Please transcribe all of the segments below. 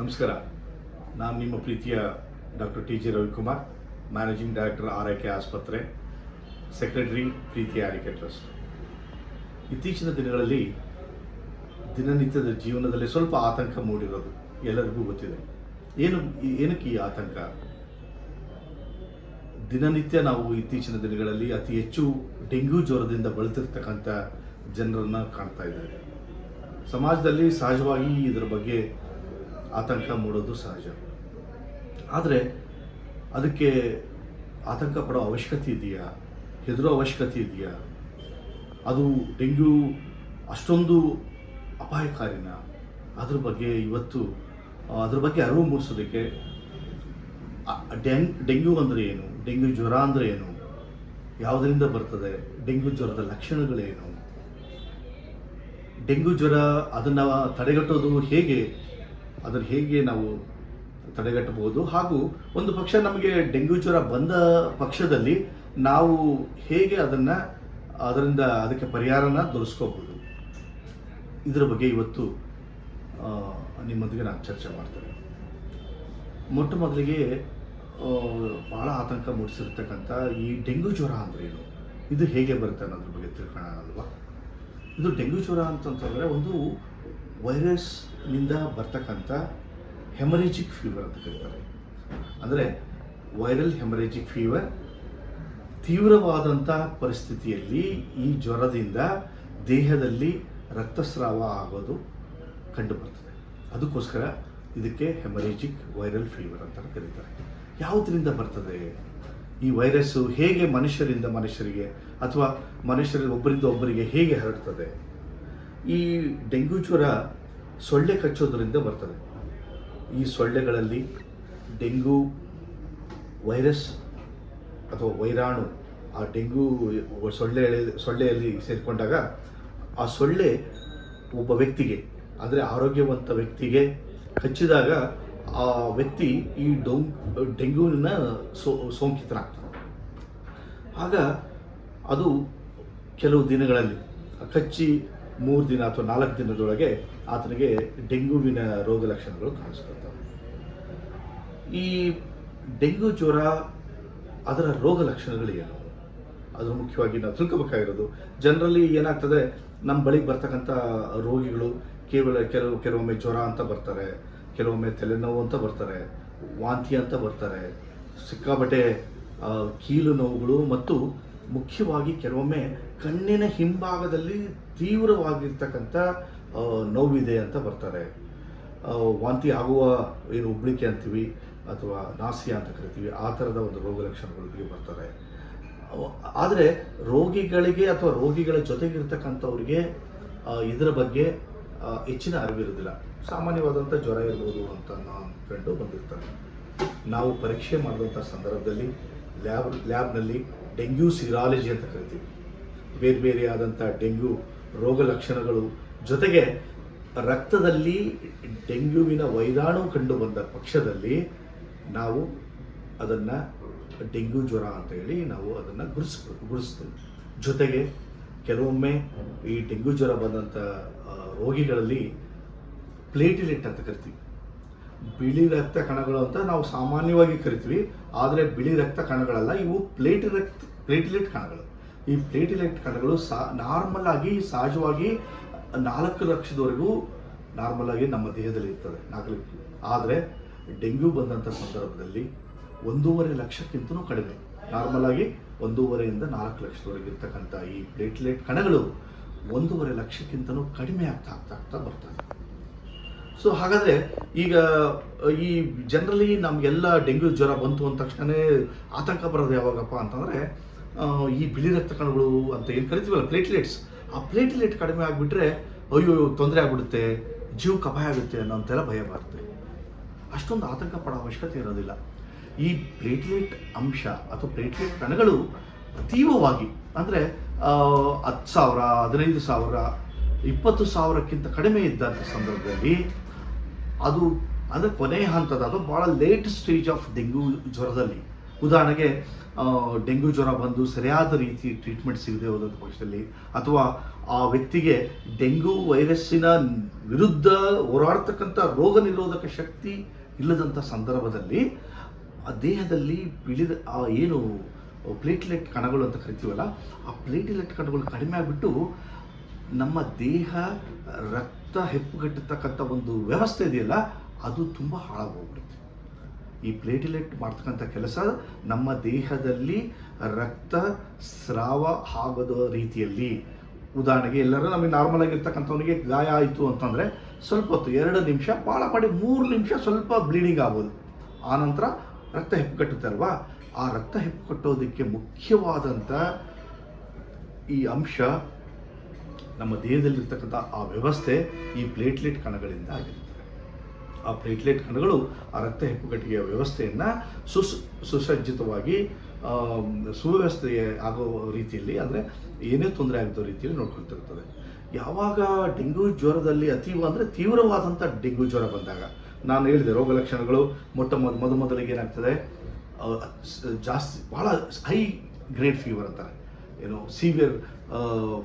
ನಮಸ್ಕಾರ. ನಾನು ನಿಮ್ಮ ಪ್ರೀತಿಯ doctor T G Ravikumar, managing director K ಆಸ್ಪತ್ರೆ, ಸೆಕ್ರೆಟರಿ ಪ್ರೀತಿ ಆರೈಕೆ ಟ್ರಸ್ಟ್. ಇತ್ತೀಚಿನ ದಿನಗಳಲ್ಲಿ ದಿನನಿತ್ಯದ ಜೀವನದಲ್ಲಿ ಸ್ವಲ್ಪ ಆತಂಕ ಮೂಡಿರೋದು ಎಲ್ಲರಿಗೂ ಗೊತ್ತಿದೆ. ಏನು, ಏನಕ್ಕೆ ಈ ಆತಂಕ? ದಿನನಿತ್ಯ ನಾವು ಇತ್ತೀಚಿನ ದಿನಗಳಲ್ಲಿ ಅತಿ ಹೆಚ್ಚು ಡೆಂಗ್ಯೂ ಜ್ವರದಿಂದ ಬಳಲ್ತಿರ್ತಕ್ಕಂಥ ಜನರನ್ನು ಕಾಣ್ತಾ ಇದ್ದಾರೆ ಸಮಾಜದಲ್ಲಿ ಸಹಜವಾಗಿ ಇದರ ಬಗ್ಗೆ ಆತಂಕ ಮೂಡೋದು ಸಹಜ. ಆದರೆ ಅದಕ್ಕೆ ಆತಂಕ ಪಡೋ ಅವಶ್ಯಕತೆ ಇದೆಯಾ? ಹೆದರೋ ಅವಶ್ಯಕತೆ ಇದೆಯಾ? ಅದು ಡೆಂಗ್ಯೂ ಅಷ್ಟೊಂದು ಅಪಾಯಕಾರಿನ. ಅದ್ರ ಬಗ್ಗೆ ಇವತ್ತು, ಅದ್ರ ಬಗ್ಗೆ ಅರಿವು ಮೂಡಿಸೋದಕ್ಕೆ ಡೆಂಗ್, ಡೆಂಗ್ಯೂ ಅಂದರೆ ಏನು? ಡೆಂಗ್ಯೂ ಜ್ವರ ಅಂದರೆ ಏನು? ಯಾವುದರಿಂದ ಬರ್ತದೆ? ಡೆಂಗ್ಯೂ ಜ್ವರದ ಲಕ್ಷಣಗಳೇನು? ಡೆಂಗ್ಯೂ ಜ್ವರ ಅದನ್ನು ತಡೆಗಟ್ಟೋದು ಹೇಗೆ? ಅದನ್ನು ಹೇಗೆ ನಾವು ತಡೆಗಟ್ಟಬಹುದು? ಹಾಗೂ ಒಂದು ಪಕ್ಷ ನಮಗೆ ಡೆಂಗ್ಯೂ ಜ್ವರ ಬಂದ ಪಕ್ಷದಲ್ಲಿ ನಾವು ಹೇಗೆ ಅದನ್ನು, ಅದರಿಂದ ಅದಕ್ಕೆ ಪರಿಹಾರನ ದೊರಸ್ಕೋಬಹುದು ಇದರ ಬಗ್ಗೆ ಇವತ್ತು ನಿಮ್ಮೊಂದಿಗೆ ನಾನು ಚರ್ಚೆ ಮಾಡ್ತೇನೆ. ಮೊಟ್ಟ ಮೊದಲಿಗೆ ಬಹಳ ಆತಂಕ ಮೂಡಿಸಿರ್ತಕ್ಕಂಥ ಈ ಡೆಂಗ್ಯೂ ಜ್ವರ ಅಂದ್ರೆ ಏನು ಇದು ಹೇಗೆ ಬರುತ್ತೆ ಅನ್ನೋದ್ರ ಬಗ್ಗೆ ತಿಳ್ಕೊಳ್ಳೋಣ ಅಲ್ವಾ? ಇದು ಡೆಂಗ್ಯೂ ಜ್ವರ ಅಂತಂತಂದರೆ ಒಂದು ವೈರಸ್ನಿಂದ ಬರ್ತಕ್ಕಂಥ ಹೆಮರೇಜಿಕ್ ಫೀವರ್ ಅಂತ ಕರೀತಾರೆ. ಅಂದರೆ ವೈರಲ್ ಹೆಮರೇಜಿಕ್ ಫೀವರ್ ತೀವ್ರವಾದಂಥ ಪರಿಸ್ಥಿತಿಯಲ್ಲಿ ಈ ಜ್ವರದಿಂದ ದೇಹದಲ್ಲಿ ರಕ್ತಸ್ರಾವ ಆಗೋದು ಕಂಡುಬರ್ತದೆ. ಅದಕ್ಕೋಸ್ಕರ ಇದಕ್ಕೆ ಹೆಮರೇಜಿಕ್ ವೈರಲ್ ಫೀವರ್ ಅಂತ ಕರೀತಾರೆ. ಯಾವುದರಿಂದ ಬರ್ತದೆ? ಈ ವೈರಸ್ಸು ಹೇಗೆ ಮನುಷ್ಯರಿಂದ ಮನುಷ್ಯರಿಗೆ ಅಥವಾ ಮನುಷ್ಯರ ಒಬ್ಬರಿಂದ ಒಬ್ಬರಿಗೆ ಹೇಗೆ ಹರಡ್ತದೆ? ಈ ಡೆಂಗ್ಯೂ ಜ್ವರ ಸೊಳ್ಳೆ ಕಚ್ಚೋದ್ರಿಂದ ಬರ್ತದೆ. ಈ ಸೊಳ್ಳೆಗಳಲ್ಲಿ ಡೆಂಗ್ಯೂ ವೈರಸ್ ಅಥವಾ ವೈರಾಣು ಆ ಡೆಂಗ್ಯೂ ಸೊಳ್ಳೆ ಸೊಳ್ಳೆಯಲ್ಲಿ ಸೇರಿಕೊಂಡಾಗ ಆ ಸೊಳ್ಳೆ ಒಬ್ಬ ವ್ಯಕ್ತಿಗೆ, ಅಂದರೆ ಆರೋಗ್ಯವಂತ ವ್ಯಕ್ತಿಗೆ ಕಚ್ಚಿದಾಗ ಆ ವ್ಯಕ್ತಿ ಈ ಡೊಂಗ್ ಡೆಂಗ್ಯೂನ ಸೋ, ಸೋಂಕಿತನಾಗ್ತಾನೆ. ಆಗ ಅದು ಕೆಲವು ದಿನಗಳಲ್ಲಿ ಕಚ್ಚಿ ಮೂರು ದಿನ ಅಥವಾ ನಾಲ್ಕು ದಿನದೊಳಗೆ ಆತನಿಗೆ ಡೆಂಗುವಿನ ರೋಗ ಲಕ್ಷಣಗಳು ಕಾಣಿಸ್ಕೊಳ್ತವೆ. ಈ ಡೆಂಗು ಜ್ವರ ಅದರ ರೋಗ ಲಕ್ಷಣಗಳು ಏನು? ಅದು ಮುಖ್ಯವಾಗಿ ನಾವು ತಿಳ್ಕೊಬೇಕಾಗಿರೋದು. ಜನರಲ್ಲಿ ಏನಾಗ್ತದೆ, ನಮ್ಮ ಬಳಿಗೆ ಬರ್ತಕ್ಕಂಥ ರೋಗಿಗಳು ಕೇವಲ ಕೆಲವು, ಕೆಲವೊಮ್ಮೆ ಜ್ವರ ಅಂತ ಬರ್ತಾರೆ, ಕೆಲವೊಮ್ಮೆ ತಲೆನೋವು ಅಂತ ಬರ್ತಾರೆ, ವಾಂತಿ ಅಂತ ಬರ್ತಾರೆ ಸಿಕ್ಕಾಬಟ್ಟೆ ಕೀಲು ನೋವುಗಳು ಮತ್ತು ಮುಖ್ಯವಾಗಿ ಕೆಲವೊಮ್ಮೆ ಕಣ್ಣಿನ ಹಿಂಭಾಗದಲ್ಲಿ ತೀವ್ರವಾಗಿರ್ತಕ್ಕಂಥ ನೋವಿದೆ ಅಂತ ಬರ್ತಾರೆ. ವಾಂತಿ ಆಗುವ ಏನು ಉಬ್ಳಿಕೆ ಅಂತೀವಿ ಅಥವಾ ನಾಸಿಯಾ ಅಂತ ಕರಿತೀವಿ, ಆ ಥರದ ಒಂದು ರೋಗ ಲಕ್ಷಣಗಳಿಗೆ ಬರ್ತಾರೆ. ಆದರೆ ರೋಗಿಗಳಿಗೆ ಅಥವಾ ರೋಗಿಗಳ ಜೊತೆಗಿರ್ತಕ್ಕಂಥವ್ರಿಗೆ ಇದರ ಬಗ್ಗೆ ಹೆಚ್ಚಿನ ಅರಿವಿರೋದಿಲ್ಲ. ಸಾಮಾನ್ಯವಾದಂಥ ಜ್ವರ ಇರ್ಬೋದು ಅಂತ ನಾನು ಕಂಡು ಬಂದಿರ್ತಾರೆ. ನಾವು ಪರೀಕ್ಷೆ ಮಾಡಿದಂಥ ಸಂದರ್ಭದಲ್ಲಿ ಲ್ಯಾಬ್, ಲ್ಯಾಬ್ನಲ್ಲಿ ಡೆಂಗ್ಯೂ ಸಿರಾಲಜಿ ಅಂತ ಕರಿತೀವಿ. ಬೇರೆ ಬೇರೆ ಬೇರೆಯಾದಂಥ ಡೆಂಗ್ಯೂ ರೋಗ ಲಕ್ಷಣಗಳು ಜೊತೆಗೆ ರಕ್ತದಲ್ಲಿ ಡೆಂಗ್ಯೂವಿನ ವೈರಾಣು ಕಂಡು ಬಂದ ಪಕ್ಷದಲ್ಲಿ ನಾವು ಅದನ್ನು ಡೆಂಗ್ಯೂ ಜ್ವರ ಅಂತ ಹೇಳಿ ನಾವು ಅದನ್ನು ಗುರುಸ್, ಗುರುಸ್ತೀವಿ. ಜೊತೆಗೆ ಕೆಲವೊಮ್ಮೆ ಈ ಡೆಂಗ್ಯೂ ಜ್ವರ ಬಂದಂಥ ರೋಗಿಗಳಲ್ಲಿ ಪ್ಲೇಟಿಲೆಟ್ ಅಂತ ಕರಿತೀವಿ. ಬಿಳಿ ರಕ್ತ ಕಣಗಳು ಅಂತ ನಾವು ಸಾಮಾನ್ಯವಾಗಿ ಕರಿತೀವಿ. ಆದರೆ ಬಿಳಿ ರಕ್ತ ಕಣಗಳಲ್ಲ, ಇವು ಪ್ಲೇಟ್ ರಕ್ತ, ಪ್ಲೇಟ್ಲೆಟ್ ಕಣಗಳು. ಈ ಪ್ಲೇಟ್ಲೆಟ್ ಕಣಗಳು ಸಾ, ನಾರ್ಮಲ್ ಆಗಿ, ಸಹಜವಾಗಿ ನಾಲ್ಕು ಲಕ್ಷದವರೆಗೂ ನಾರ್ಮಲ್ ಆಗಿ ನಮ್ಮ ದೇಹದಲ್ಲಿ ಇರ್ತದೆ ನಾಲ್ಕು ಲಕ್ಷ. ಆದರೆ ಡೆಂಗ್ಯೂ ಬಂದಂಥ ಸಂದರ್ಭದಲ್ಲಿ ಒಂದೂವರೆ ಲಕ್ಷಕ್ಕಿಂತಲೂ ಕಡಿಮೆ. ನಾರ್ಮಲ್ ಆಗಿ ಒಂದೂವರೆಯಿಂದ ನಾಲ್ಕು ಲಕ್ಷದವರೆಗೆ ಇರ್ತಕ್ಕಂಥ ಈ ಪ್ಲೇಟ್ಲೆಟ್ ಕಣಗಳು ಒಂದೂವರೆ ಲಕ್ಷಕ್ಕಿಂತಲೂ ಕಡಿಮೆ ಆಗ್ತಾ ಆಗ್ತಾ ಆಗ್ತಾ ಬರ್ತದೆ ಸೊ ಹಾಗಾದರೆ ಈಗ ಈ ಜನರಲಿ ನಮಗೆಲ್ಲ ಡೆಂಗ್ಯೂ ಜ್ವರ ಬಂತು ಅಂದ ತಕ್ಷಣವೇ ಆತಂಕ ಬರೋದು ಯಾವಾಗಪ್ಪ ಅಂತಂದರೆ ಈ ಬಿಳಿ ರಕ್ತ ಕಣಗಳು ಅಂತ ಏನು ಕರಿತೀವಲ್ಲ ಪ್ಲೇಟ್ಲೆಟ್ಸ್ ಆ ಪ್ಲೇಟ್ಲೆಟ್ ಕಡಿಮೆ ಆಗಿಬಿಟ್ರೆ, ಅಯ್ಯೋ, ತೊಂದರೆ ಆಗಿಬಿಡುತ್ತೆ ಜೀವಕ್ಕೆ ಕಪಾಯ ಆಗುತ್ತೆ ಅನ್ನೋಂತೆಲ್ಲ ಭಯ ಬರುತ್ತೆ. ಅಷ್ಟೊಂದು ಆತಂಕ ಪಡೋ ಅವಶ್ಯಕತೆ ಇರೋದಿಲ್ಲ. ಈ ಪ್ಲೇಟ್ಲೆಟ್ ಅಂಶ ಅಥವಾ ಪ್ಲೇಟ್ಲೆಟ್ ಕಣಗಳು ಅತೀವವಾಗಿ ಅಂದರೆ ಹತ್ತು ಸಾವಿರ, ಹದಿನೈದು ಸಾವಿರ, ಇಪ್ಪತ್ತು ಸಾವಿರಕ್ಕಿಂತ ಕಡಿಮೆ ಇದ್ದಂಥ ಸಂದರ್ಭದಲ್ಲಿ ಅದು ಅಂದರೆ ಕೊನೆಯ ಹಂತದ ಅದು ಭಾಳ ಲೇಟ್ ಸ್ಟೇಜ್ ಆಫ್ ಡೆಂಗ್ಯೂ ಜ್ವರದಲ್ಲಿ. ಉದಾಹರಣೆಗೆ ಡೆಂಗ್ಯೂ ಜ್ವರ ಬಂದು ಸರಿಯಾದ ರೀತಿ ಟ್ರೀಟ್ಮೆಂಟ್ ಸಿಗದೆ ಹೋದಂಥ ಪಕ್ಷದಲ್ಲಿ ಅಥವಾ ಆ ವ್ಯಕ್ತಿಗೆ ಡೆಂಗ್ಯೂ ವೈರಸ್ಸಿನ ವಿರುದ್ಧ ಹೋರಾಡ್ತಕ್ಕಂಥ ರೋಗ ನಿರೋಧಕ ಶಕ್ತಿ ಇಲ್ಲದಂಥ ಸಂದರ್ಭದಲ್ಲಿ, ಆ ದೇಹದಲ್ಲಿ ಬಿಳಿದ, ಆ ಏನು ಪ್ಲೇಟ್ಲೆಟ್ ಕಣಗಳು ಅಂತ ಕರಿತೀವಲ್ಲ, ಆ ಪ್ಲೇಟ್ಲೆಟ್ ಕಣಗಳು ಕಡಿಮೆ ಆಗಿಬಿಟ್ಟು ನಮ್ಮ ದೇಹ ರಕ್ತ ಹೆಪ್ಪುಗಟ್ಟತಕ್ಕಂಥ ಒಂದು ವ್ಯವಸ್ಥೆ ಇದೆಯಲ್ಲ, ಅದು ತುಂಬ ಹಾಳಾಗೋಗ್ಬಿಡುತ್ತೆ ಈ ಪ್ಲೇಟಿಲೆಟ್ ಮಾಡ್ತಕ್ಕಂಥ ಕೆಲಸ ನಮ್ಮ ದೇಹದಲ್ಲಿ ರಕ್ತ ಸ್ರಾವ ಆಗದ ರೀತಿಯಲ್ಲಿ. ಉದಾಹರಣೆಗೆ ಎಲ್ಲರೂ ನಮಗೆ ನಾರ್ಮಲ್ ಆಗಿರ್ತಕ್ಕಂಥವನಿಗೆ ಗಾಯ ಆಯಿತು ಅಂತಂದರೆ ಸ್ವಲ್ಪ ಹೊತ್ತು, ಎರಡು ನಿಮಿಷ ಭಾಳ ಮಾಡಿ ಮೂರು ನಿಮಿಷ ಸ್ವಲ್ಪ ಬ್ಲೀಡಿಂಗ್ ಆಗ್ಬೋದು. ಆನಂತರ ರಕ್ತ ಹೆಪ್ಪುಗಟ್ಟುತ್ತೆ ಅಲ್ವಾ? ಆ ರಕ್ತ ಹೆಪ್ಪುಗಟ್ಟೋದಕ್ಕೆ ಮುಖ್ಯವಾದಂಥ ಈ ಅಂಶ ನಮ್ಮ ದೇಹದಲ್ಲಿರ್ತಕ್ಕಂಥ ಆ ವ್ಯವಸ್ಥೆ ಈ ಪ್ಲೇಟ್ಲೆಟ್ ಕಣಗಳಿಂದ ಆಗಿರ್ತದೆ. ಆ ಪ್ಲೇಟ್ಲೆಟ್ ಕಣಗಳು ಆ ರಕ್ತ ಹೆಪ್ಪುಗಟ್ಟಿಗೆಯ ವ್ಯವಸ್ಥೆಯನ್ನು ಸುಸ್, ಸುಸಜ್ಜಿತವಾಗಿ ಸುವ್ಯವಸ್ಥೆ ಆಗೋ ರೀತಿಯಲ್ಲಿ ಅಂದರೆ ಏನೇ ತೊಂದರೆ ಆಗದ ರೀತಿಯಲ್ಲಿ ನೋಡ್ಕೊಳ್ತಿರ್ತದೆ. ಯಾವಾಗ ಡೆಂಗ್ಯೂ ಜ್ವರದಲ್ಲಿ ಅತೀವ ಅಂದರೆ ತೀವ್ರವಾದಂಥ ಡೆಂಗ್ಯೂ ಜ್ವರ ಬಂದಾಗ. ನಾನು ಹೇಳಿದೆ ರೋಗ ಲಕ್ಷಣಗಳು ಮೊಟ್ಟ ಮೊದ ಮೊದ ಮೊದಲಿಗೆ ಏನಾಗ್ತದೆ ಜಾಸ್ತಿ ಭಾಳ ಹೈ ಗ್ರೇಡ್ ಫೀವರ್ ಅಂತಾರೆ. ಏನು ಸಿವಿಯರ್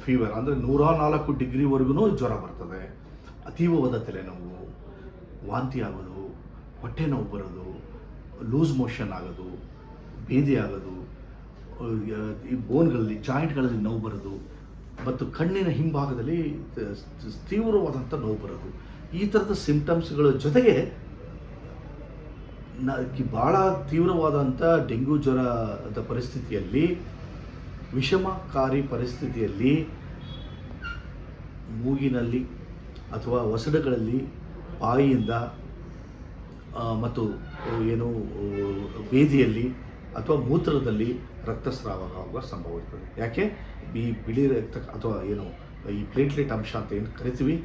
ಫೀವರ್ ಅಂದರೆ ನೂರ ನಾಲ್ಕು ಡಿಗ್ರಿವರೆಗೂ ಜ್ವರ ಬರ್ತದೆ. ಅತೀವವಾದ ತಲೆನೋವು, ವಾಂತಿ ಆಗೋದು, ಹೊಟ್ಟೆ ನೋವು ಬರೋದು, ಲೂಸ್ ಮೋಷನ್ ಆಗೋದು, ಬೇದಿ ಆಗೋದು, ಈ ಬೋನ್ಗಳಲ್ಲಿ, ಜಾಯಿಂಟ್ಗಳಲ್ಲಿ ನೋವು ಬರೋದು, ಮತ್ತು ಕಣ್ಣಿನ ಹಿಂಭಾಗದಲ್ಲಿ ತೀವ್ರವಾದಂಥ ನೋವು ಬರೋದು. ಈ ಥರದ ಸಿಂಪ್ಟಮ್ಸ್ಗಳ ಜೊತೆಗೆ ಭಾಳ ತೀವ್ರವಾದಂಥ ಡೆಂಗ್ಯೂ ಜ್ವರದ ಪರಿಸ್ಥಿತಿಯಲ್ಲಿ ವಿಷಮಕಾರಿ ಪರಿಸ್ಥಿತಿಯಲ್ಲಿ ಮೂಗಿನಲ್ಲಿ ಅಥವಾ ಒಸಡುಗಳಲ್ಲಿ ಬಾಯಿಯಿಂದ ಮತ್ತು ಏನು ಬೇದಿಯಲ್ಲಿ ಅಥವಾ ಮೂತ್ರದಲ್ಲಿ ರಕ್ತಸ್ರಾವ ಆಗುವ ಸಂಭವ ಇರ್ತದೆ ಯಾಕೆ? ಈ ಬಿಳಿ ರಕ್ತ, ಅಥವಾ ಏನು, ಈ ಪ್ಲೇಟ್ಲೆಟ್ ಅಂಶ ಅಂತ ಏನು ಕರಿತೀವಿ?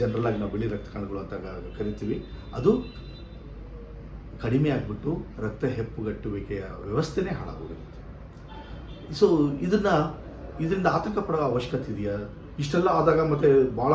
ಜನರಲ್ ಆಗಿ ನಾವು ಬಿಳಿ ರಕ್ತ ಕಣಗಳು ಅಂತ ಕರಿತೀವಿ. ಅದು ಕಡಿಮೆ ಆಗಿಬಿಟ್ಟು ರಕ್ತ ಹೆಪ್ಪುಗಟ್ಟುವಿಕೆಯ ವ್ಯವಸ್ಥೆನೇ ಹಾಳಾಗೋಗಿರುತ್ತೆ ಸೊ ಇದನ್ನ ಇದರಿಂದ ಆತಂಕ ಪಡೋ ಅವಶ್ಯಕತೆ ಇದೆಯಾ? ಇಷ್ಟೆಲ್ಲ ಆದಾಗ ಮತ್ತೆ ಭಾಳ